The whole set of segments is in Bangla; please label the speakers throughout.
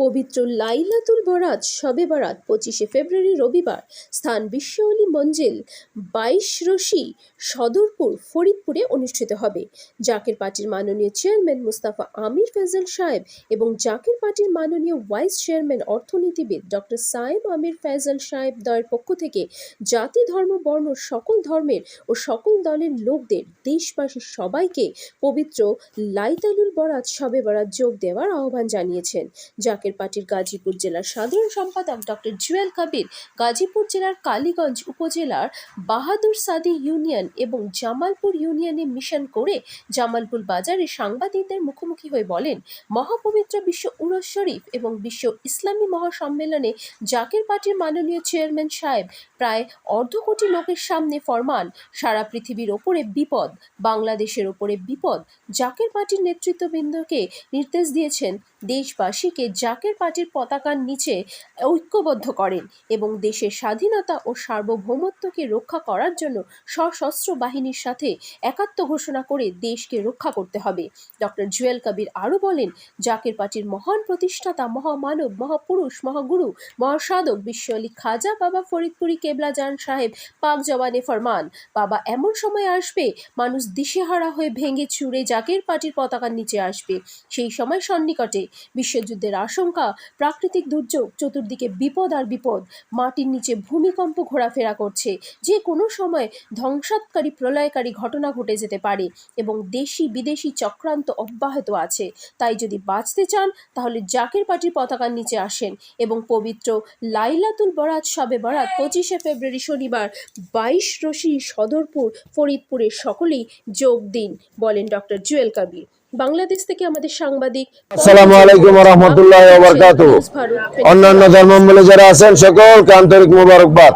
Speaker 1: পবিত্র লাইলাতুল বরাত শবে বরাত পঁচিশে ফেব্রুয়ারি রবিবার, স্থান বিশ্বঅলি মঞ্জিল, বাইশ রশি, সদরপুর, ফরিদপুরে অনুষ্ঠিত হবে। জাকের পার্টির মাননীয় চেয়ারম্যান মুস্তাফা আমির ফেজল সাহেব এবং জাকের পার্টির মাননীয় ভাইস চেয়ারম্যান অর্থনীতিবিদ ডক্টর সায়েম আমির ফেজল সাহেব দয়ের পক্ষ থেকে জাতি, ধর্ম, বর্ণ, সকল ধর্মের ও সকল দলের লোকদের, দেশবাসীর সবাইকে পবিত্র লাইতালুল বরাত শবে বরাত যোগ দেওয়ার আহ্বান জানিয়েছেন। জাকের পার্টির গাজীপুর জেলার সাধারণ সম্পাদক ডক্টর জুয়েল কবির, গাজীপুর জেলার কালীগঞ্জ উপজেলার বাহাদুর সাদি ইউনিয়ন এবং জামালপুর ইউনিয়নে মিশন করে জামালপুর বাজারে সাংবাদিকদের মুখোমুখি হয়ে বলেন, মহাপবিত্র বিশ্ব উরস শরীফ এবং বিশ্ব ইসলামী মহাসম্মেলনে জাকের পার্টির মাননীয় চেয়ারম্যান সাহেব প্রায় অর্ধ কোটি লোকের সামনে ফরমান, সারা পৃথিবীর ওপরে বিপদ, বাংলাদেশের ওপরে বিপদ, জাকের পার্টির নেতৃত্ববৃন্দকে নির্দেশ দিয়েছেন দেশবাসীকে জাকের পার্টির পতাকার নিচে ঐক্যবদ্ধ করেন এবং দেশের স্বাধীনতা ও সার্বভৌমত্বকে রক্ষা করার জন্য সশস্ত্র বাহিনীর সাথে একাত্ম ঘোষণা করে দেশকে রক্ষা করতে হবে। ডক্টর জুয়েল কবির আরও বলেন, জাকের পার্টির মহান প্রতিষ্ঠাতা, মহামানব, মহাপুরুষ, মহাগুরু, মহাসাধক বিশ্ব আলী খাজা, বাবা ফরিদপুরি কেবলাজান সাহেব, পাক জওয়ানে ফরমান, বাবা এমন সময় আসবে, মানুষ দিশেহারা হয়ে ভেঙে চুরে জাকের পার্টির পতাকার নিচে আসবে। সেই সময় সন্নিকটে বিশ্বযুদ্ধের আশঙ্কা, প্রাকৃতিক দুর্যোগ চতুর্দিকে বিপদ আর বিপদ। মাটির নিচে ভূমিকম্প ঘোরাফেরা করছে। যে কোনো সময় ধ্বংসাৎকারী প্রলয়কারী ঘটনা ঘটে যেতে পারে এবং দেশি বিদেশি চক্রান্ত অব্যাহত আছে। তাই যদি বাঁচতে চান, তাহলে জাকের পার্টির পতাকার নিচে আসেন এবং পবিত্র লাইলাতুল বরাত সবে বরাত পঁচিশে ফেব্রুয়ারি শনিবার বাইশ রশি সদরপুর, ফরিদপুরে সকলেই যোগ দিন, বলেন ডক্টর জুয়েল কবির। বাংলাদেশ থেকে আমাদের সাংবাদিক
Speaker 2: আসসালামু আলাইকুম রহমতুল্লাহ অন্যান্য ধর্মাবলী যারা আছেন সকলকে আন্তরিক মোবারকবাদ।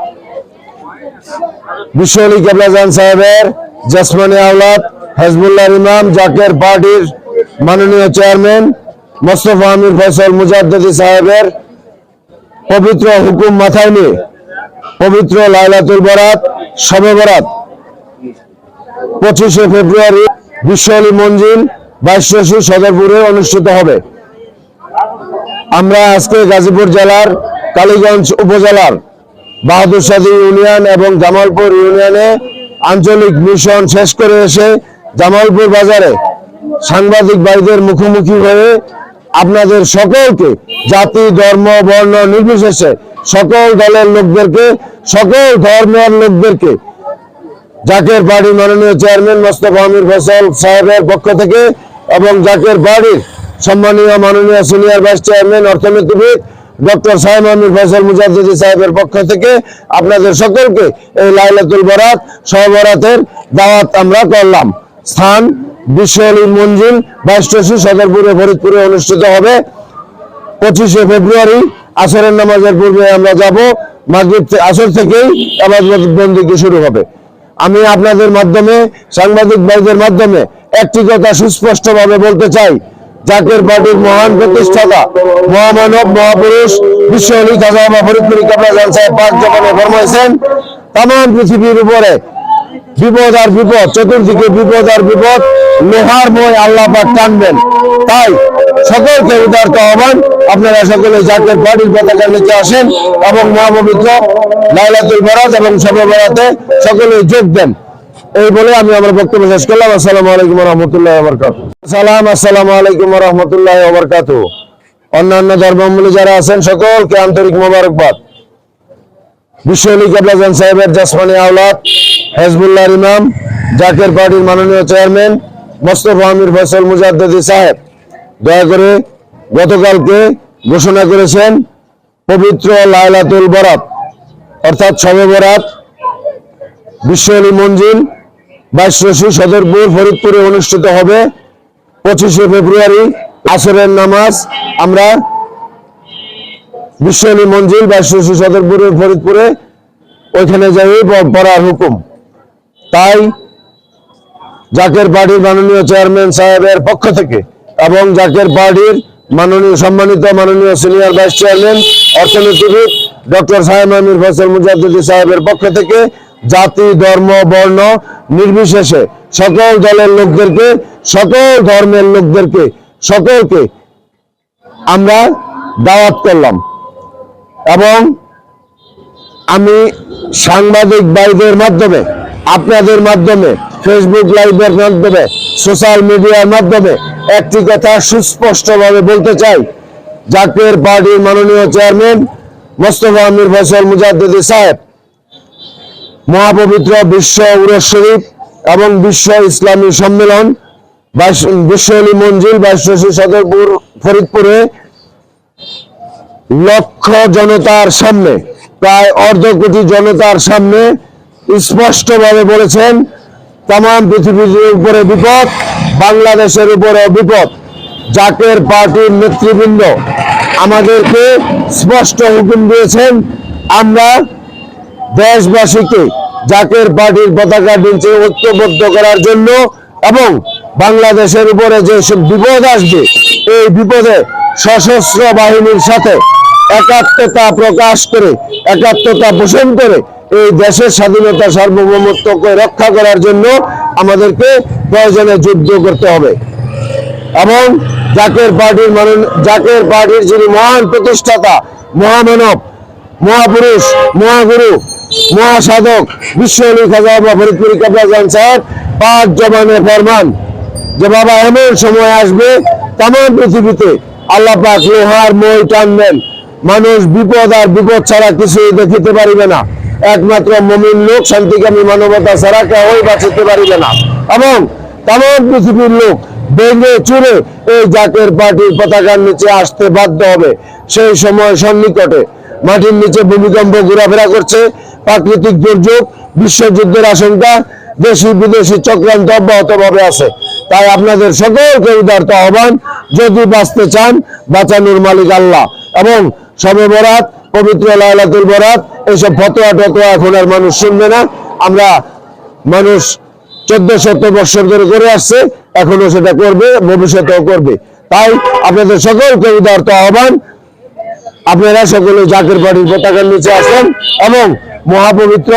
Speaker 2: বিশ্ব আলী কেবলাজান সাহেবের জসমানি আওলাদ হেজবুল্লাহ ইমাম জাকের পার্টির মাননীয় চেয়ারম্যান মোস্তফা আমির মুজাদ্দি সাহেবের পবিত্র হুকুম মাথায় নিয়ে পবিত্র লাইলাতুল বরাত শবে বরাত পঁচিশে ফেব্রুয়ারি বিশ্ব আলী মঞ্জিল বাইশী সদরপুরে অনুষ্ঠিত হবে। আমরা আজকে গাজীপুর জেলার কালীগঞ্জ উপজেলার বাহাদুর সাদি ইউনিয়ন এবং জামালপুর ইউনিয়নে আঞ্চলিক মিশন শেষ করে এসে জামালপুর বাজারে সাংবাদিক ভাইদের মুখোমুখি হয়ে আপনাদের সকলকে জাতি, ধর্ম, বর্ণ নির্বিশেষে সকল দলের লোকদেরকে, সকল ধর্মের লোকদেরকে জাকের পার্টির মাননীয় চেয়ারম্যান মোস্তফা আমির ফসল সাহেবের পক্ষ থেকে এবং জাকের পার্টির সম্মানীয় মাননীয় সিনিয়র ভাইস চেয়ারম্যান অর্থনীতিবিদ ডক্টর সাহেব আমির ফসল মুজাদ্দিদি সাহেবের পক্ষ থেকে আপনাদের সকলকে এই লাইলাতুল বরাত সহবরাতের দাওয়াত আমরা করলাম। স্থান বিশ্ব মঞ্জিল বাইশটসি সদরপুরে, ফরিদপুরে অনুষ্ঠিত হবে। পঁচিশে ফেব্রুয়ারি আসরের নামাজের পূর্বে আমরা যাব। মাগরিব আসর থেকেই আবার বন্দিকে শুরু হবে। আমি আপনাদের মাধ্যমে, সাংবাদিক ভাইদের মাধ্যমে একটি কথা সুস্পষ্টভাবে বলতে চাই। জাকের পার্টির মহান প্রতিষ্ঠাতা, মহামানব, মহাপুরুষ বিশ্ব অলি তাম পৃথিবীর উপরে বিপদ আর বিপদ, চতুর্দিকে বিপদ আর বিপদ লোহার মই আল্লাহ পাক টানবেন। তাই সকলকে উদারত আহ্বান, আপনারা সকলে জাতীয় পার্টির পতাকার নিচে আসেন এবং মহাপবিত্র লাইলাতুল বরাত এবং শবে বরাতে সকলে যোগ দেন। এই বলে আমি আমার বক্তব্য শেষ করলাম। আসসালামু আলাইকুম রহমতুল্লাহ বরকাত সালাম, আসসালামু আলাইকুম রহমতুল্লাহ অন্যান্য ধর্মাবলী যারা আছেন, সকলকে আন্তরিক মোবারকবাদ। বিশ্ব আলী কেবলাজান সাহেবের জাসমানি আওলাদ হেজবুল্লাহ ইমাম, জাকের পার্টির মাননীয় চেয়ারম্যান, মোস্তফা আমির ফসল মুজাদ্দি সাহেব। দয়া করে গতকালকে ঘোষণা করেছেন, পবিত্র লাইলাতুল বরাত, অর্থাৎ শবে বরাত বিশ্ব মঞ্জিল বাইশ রশি সদরপুর ফরিদপুরে অনুষ্ঠিত হবে পঁচিশে ফেব্রুয়ারি আসরের নামাজ। আমরা বিশ্ব আলী মঞ্জিল বাইশ রশি সদরপুরে ফরিদপুরে, ওইখানে যাই পড়ার হুকুম। তাই জাকের পার্টির মাননীয় চেয়ারম্যান সাহেবের পক্ষ থেকে এবং জাকের পার্টির মাননীয়, সম্মানিত মাননীয় সিনিয়র ভাইস চেয়ারম্যান, অর্থনীতিবিদ ডক্টর সাহেব আমির ফসল মুজাদ্দিদি সাহেবের পক্ষ থেকে জাতি, ধর্ম, বর্ণ নির্বিশেষে সকল দলের লোকদেরকে, সকল ধর্মের লোকদেরকে, সকলকে আমরা দাওয়াত করলাম। এবং আমি সাংবাদিক ভাইদের মাধ্যমে, আপনাদের মাধ্যমে ফেসবুক লাইভের মাধ্যমে সোশ্যাল মিডিয়ার মাধ্যমে একটি কথা সুস্পষ্টভাবে বলতে চাই। জাতীয় পার্টির মাননীয় চেয়ারম্যান মোস্তফা আমির ফসল মুজাদ্দিদি সাহেব মহাপবিত্র বিশ্ব উরস শরীফ এবং বিশ্ব ইসলামী সম্মেলন, বাইশ- বিশ্ব অলি মঞ্জিল, বাইশী সদরপুর, ফরিদপুরে লক্ষ জনতার সামনে, প্রায় অর্ধ কোটি জনতার সামনে স্পষ্টভাবে বলেছেন তাম পৃথিবীর উপরে বিপদ, বাংলাদেশের উপরে বিপদ। জাকের পার্টির নেতৃবৃন্দ আমাদেরকে স্পষ্ট হুকুম দিয়েছেন, আমরা দেশবাসীকে জাকের পার্টির পতাকা নিচে ঐক্যবদ্ধ করার জন্য এবং বাংলাদেশের উপরে যে বিপদ আসবে, এই বিপদে সশস্ত্র বাহিনীর সাথে একাত্মতা প্রকাশ করে, একাত্মতা পোষণ করে এই দেশের স্বাধীনতা সার্বভৌমত্বকে রক্ষা করার জন্য আমাদেরকে প্রয়োজনে যুদ্ধ করতে হবে। এবং জাকের পার্টির মানুষ জাকের পার্টির যিনি মহান প্রতিষ্ঠাতা, মহামানব, মহাপুরুষ, মহাগুরু মহাসাধক বিশ্ব আলী খাজা ফরিদপুরি কাবলাজান সাহেব পাঁচ জবানে ফরমান। যে বাবা এমন সময় আসবে তাম পৃথিবীতে আল্লাহ লোহার মই টানবেন। মানুষ বিপদ আর বিপদ ছাড়া কিছুই দেখিতে পারিবে না। একমাত্র মমিন লোক শান্তিকামী মানবতা ছাড়া কেউই বাঁচিতে পারিবে না। এবং তাম পৃথিবীর লোক ভেঙে চুরে এই জাকের পার্টির পতাকার নিচে আসতে বাধ্য হবে। সেই সময় সন্নিকটে মাটির নিচে ভূমিকম্প ঘোরাফেরা করছে। প্রাকৃতিক দুর্যোগ, বিশ্বযুদ্ধের আশঙ্কা, দেশি বিদেশি চক্রান্ত অব্যাহতভাবে আছে। তাই আপনাদের সকলকে উদারত আহ্বান, যদি বাঁচতে চান, বাঁচানোর মালিক আল্লাহ। এবং সবে বরাত পবিত্র লাইলাতুল বরাত এইসব ফতোয়া টতোয়া এখন আর মানুষ শুনবে না। আমরা মানুষ চোদ্দ শত বৎসর ধরে করে আসছে, এখনও সেটা করবে, ভবিষ্যতেও করবে। তাই আপনাদের সকলকে উদারত আহ্বান আপনারা সকলে জাকের বাড়ির পতাকার নিচে আসেন এবং মহাপবিত্র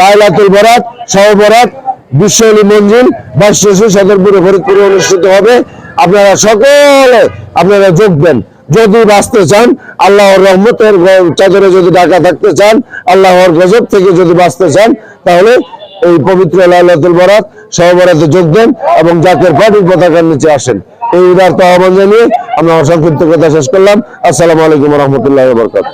Speaker 2: লাইলাতুল বরাত সহ বরাত, বিশ্ব অলি মঞ্জিল বাইশে সদরপুরে ফরিদপুরে অনুষ্ঠিত হবে। আপনারা সকলে আপনারা যোগ দেন। যদি বাঁচতে চান, আল্লাহর রহমতের চাদরে যদি ঢাকা থাকতে চান, আল্লাহর গজব থেকে যদি বাঁচতে চান, তাহলে এই পবিত্র লাইলাতুল বরাত সহবরাতে যোগ দেন এবং জাকের পার্টির পতাকার নিচে আসেন। এই উদারতা আহ্বান জানিয়ে আমরা অসংক্ষিপ্ত সংক্ষিপ্ত কথা শেষ করলাম। আসসালামু আলাইকুম রহমতুল্লাহ বরকাত